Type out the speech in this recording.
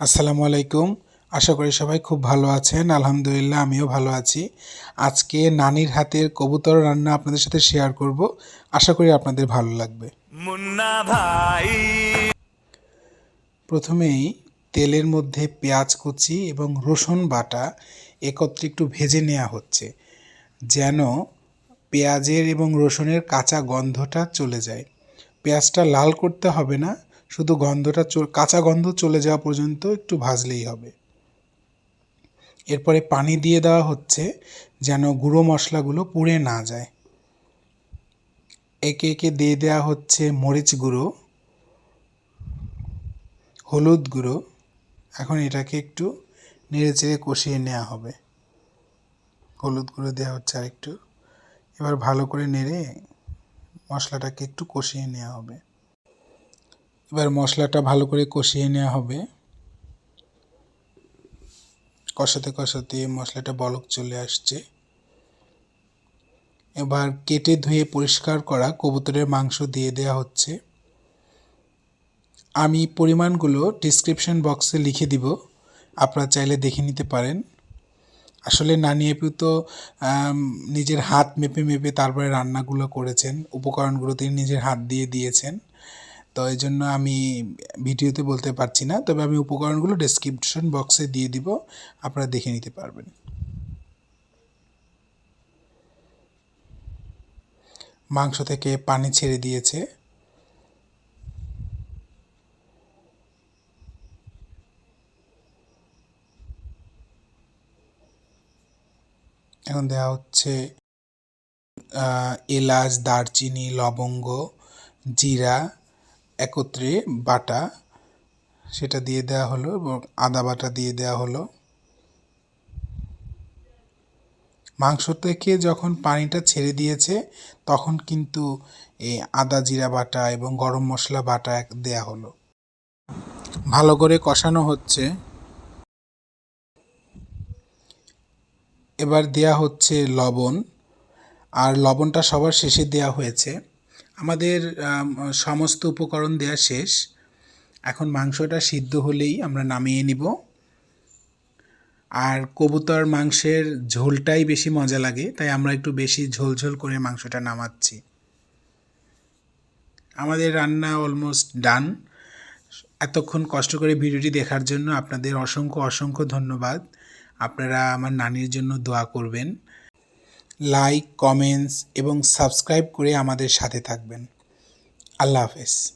আসসালামু আলাইকুম। আশা করি সবাই খুব ভালো আছেন। আলহামদুলিল্লাহ আমিও ভালো আছি। আজকে নানির হাতের কবুতর রান্না আপনাদের সাথে শেয়ার করব। আশা করি আপনাদের ভালো লাগবে। মুন্না ভাই। প্রথমেই তেলের মধ্যে পেঁয়াজ কুচি এবং রসুন বাটা একত্রে একটু ভেজে নেওয়া হচ্ছে যেন পেঁয়াজের এবং রসুনের কাঁচা গন্ধটা চলে যায়। পেঁয়াজটা লাল করতে হবে না শুধু গন্ধটা কাঁচা গন্ধ চলে যাওয়া পর্যন্ত একটু ভাজলেই হবে। এরপরে পানি দিয়ে দেওয়া হচ্ছে যেন গুঁড়ো মশলাগুলো পুড়ে না যায়। একে একে দিয়ে দেওয়া হচ্ছে মরিচ গুঁড়ো, হলুদ গুঁড়ো। এখন এটাকে একটু নেড়ে চেড়ে কষিয়ে নেওয়া হবে। হলুদ গুঁড়ো দেওয়া হচ্ছে আর একটু এবার ভালো করে নেড়ে মশলাটাকে একটু কষিয়ে নেওয়া হবে। এবার মশলাটা ভালো করে কষিয়ে নেওয়া হবে। কষাতে কষাতে মশলাটা বলক চলে আসছে। এবার কেটে ধুয়ে পরিষ্কার করা কবুতরের মাংস দিয়ে দেওয়া হচ্ছে। আমি পরিমাণগুলো ডিসক্রিপশন বক্সে লিখে দিব। আপনারা চাইলে দেখে নিতে পারেন। আসলে নানি আপু তো নিজের হাত মেপে মেপে তারপরে রান্নাগুলো করেছেন। উপকরণগুলো তিনি নিজের হাত দিয়ে দিয়েছেন। তো এই জন্য আমি ভিডিওতে বলতে পারছি না, তবে আমি উপকরণগুলো ডেসক্রিপশন বক্সে দিয়ে দিব, আপনারা দেখে নিতে পারবেন। মাংস থেকে পানি ছেড়ে দিয়েছে। এখন দেওয়া হচ্ছে এলাচ, দারচিনি, লবঙ্গ, জিরা একত্রে বাটা, সেটা দিয়ে দেওয়া হলো এবং আদা বাটা দিয়ে দেওয়া হলো। মাংস থেকে যখন পানিটা ছেড়ে দিয়েছে, তখন কিন্তু এই আদা জিরা বাটা এবং গরম মশলা বাটা দেয়া হলো। ভালো করে কষানো হচ্ছে। এবার দেয়া হচ্ছে লবণ। আর লবণটা সবার শেষে দেয়া হয়েছে। আমাদের সমস্ত উপকরণ দেয়া শেষ। এখন মাংসটা সিদ্ধ হলেই আমরা নামিয়ে নিব। আর কবুতর মাংসের ঝোলটাই বেশি মজা লাগে, তাই আমরা একটু বেশি ঝোল ঝোল করে মাংসটা নামাচ্ছি। আমাদের রান্না অলমোস্ট ডান। এতক্ষণ কষ্ট করে ভিডিওটি দেখার জন্য আপনাদের অসংখ্য অসংখ্য ধন্যবাদ। আপনারা আমার নানির জন্য দোয়া করবেন। লাইক কমেন্টস এবং সাবস্ক্রাইব করে আমাদের সাথে থাকবেন। আল্লাহ হাফেজ।